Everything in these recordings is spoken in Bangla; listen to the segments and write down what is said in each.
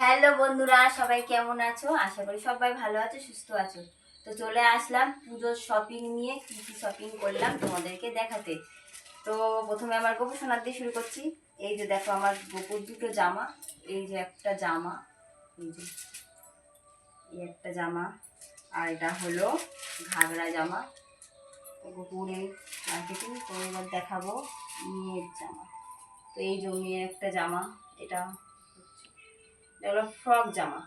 হ্যালো বন্ধুরা, সবাই কেমন আছো? আশা করি সবাই ভালো আছো, সুস্থ আছো। তো চলে আসলাম পুজোর শপিং নিয়ে, কী কী শপিং করলাম তোমাদেরকে দেখাতে। তো প্রথমে আমার গোপু সোনার দিয়ে শুরু করছি। এই যে দেখো আমার গোপুর দুটো জামা, এই যে একটা জামা, এই যে এই একটা জামা, আর এটা হলো ঘাগরা জামা। গোপুরে মার্কেটিং তো এবার দেখাবো মেয়ের জামা। তো এই যে মেয়ের একটা জামা, এটা এটা হলো ফ্রক জামা,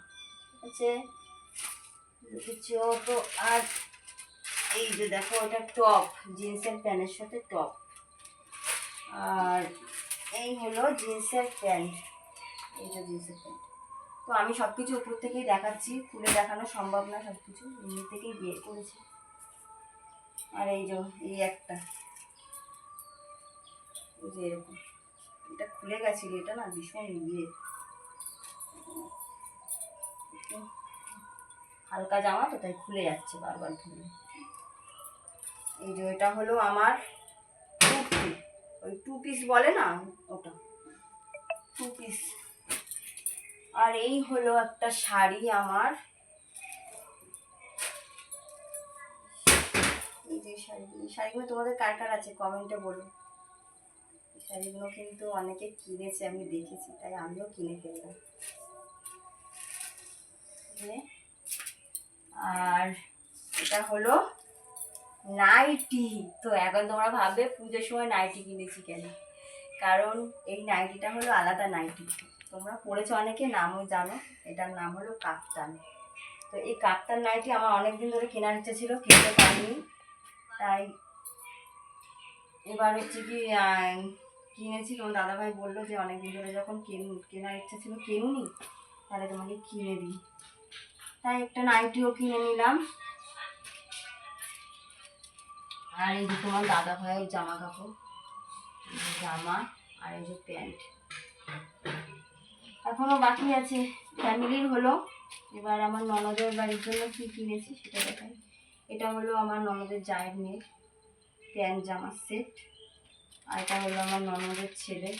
ঠিক আছে? তো আর এই যে দেখো, এটা টপ, জিন্সের প্যান্টের সাথে টপ। আর এই হলো জিন্সের প্যান্ট, এইটা জিন্সের প্যান্ট। তো আমি সব কিছু উপর থেকেই দেখাচ্ছি, খুলে দেখানো সম্ভব না সব কিছু এমনি থেকেই বিয়ে করেছি। আর এই যে, এই একটা, এই যে এরকম। এটা খুলে গেছিল, এটা না ভীষণ একটু হালকা জামা তো, তাই খুলে যাচ্ছে বারবার খুলে। এই যে এটা হলো আমার টু পিস ওই টু পিস বলে না ওটা? Two piece. আর এই হলো একটা শাড়ি আমার। এই যে শাড়িগুলো। শাড়িগুলো তোমাদের কার কার আছে? কমেন্টে বলো। শাড়িগুলো কিন্তু অনেকে কিনেছে, আমি দেখেছি, তাই আমিও কিনে ফেললাম দিয়ে আর এটা হলো নাইটি। তো এখন তোমরা ভাববে পুজোর সময় নাইটি কিনেছি কেন? কারণ এই নাইটিটা হলো আলাদা নাইটি। তোমরা পড়েছো অনেকে, নামও জানো। এটার নাম হলো কাপ্তান। তো এই কাপ্তান নাইটি আমার অনেক দিন ধরে কেনার ইচ্ছে ছিল, কিনতে পারিনি। তাই এবার হচ্ছে কি কিনেছি। তোমার দাদাভাই বলল যে অনেক দিন ধরে যখন কেন, কেনার ইচ্ছে ছিল কেনুনি, তাহলে তোমাকে কিনে দিই। তাই একটা নাইটিও কিনে নিলাম। আর এই যে তোমার দাদা ভাইয়ের জামা কাপড় জামা আর এই যে প্যান্ট। এখনও বাকি আছে। ফ্যামিলির হলো। এবার আমার ননদের বাড়ির জন্য কী কিনেছি সেটা দেখাই। এটা হলো আমার ননদের জায়ের মেয়ের প্যান্ট জামার সেট। আর এটা হলো আমার ননদের ছেলে।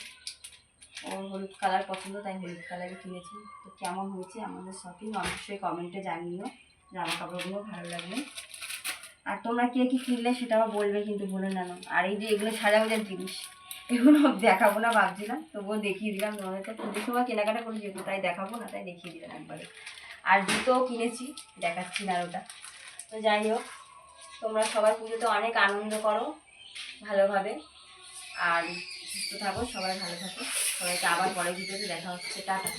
ওর হলুদ কালার পছন্দ, তাই হলুদ কালারই কিনেছি। তো কেমন হয়েছে আমাদের শপিং অবশ্যই কমেন্টে জানিও। জামা কাপড়গুলো ভালো লাগবে আর তোমরা কে কী কিনলে সেটাও বলবে কিন্তু বলে না না। আর এই যে এগুলো সাজাগোজার জিনিস, এগুলো দেখাবো না ভাবছিলাম তবুও দেখিয়ে দিলাম তোমাদের তো পুজোর সময় কেনাকাটা করে যেহেতু তাই দেখাবো না, তাই দেখিয়ে দিলাম একবারে। আর জুতোও কিনেছি, দেখাচ্ছি না ওটা। তো যাই হোক, তোমরা সবাই পুজোতে অনেক আনন্দ করো ভালোভাবে। আর সুস্থ থাকো, সবাই ভালো থাকো। সবাইকে আবার পরে ভিডিওতে দেখা হচ্ছে, টাটা।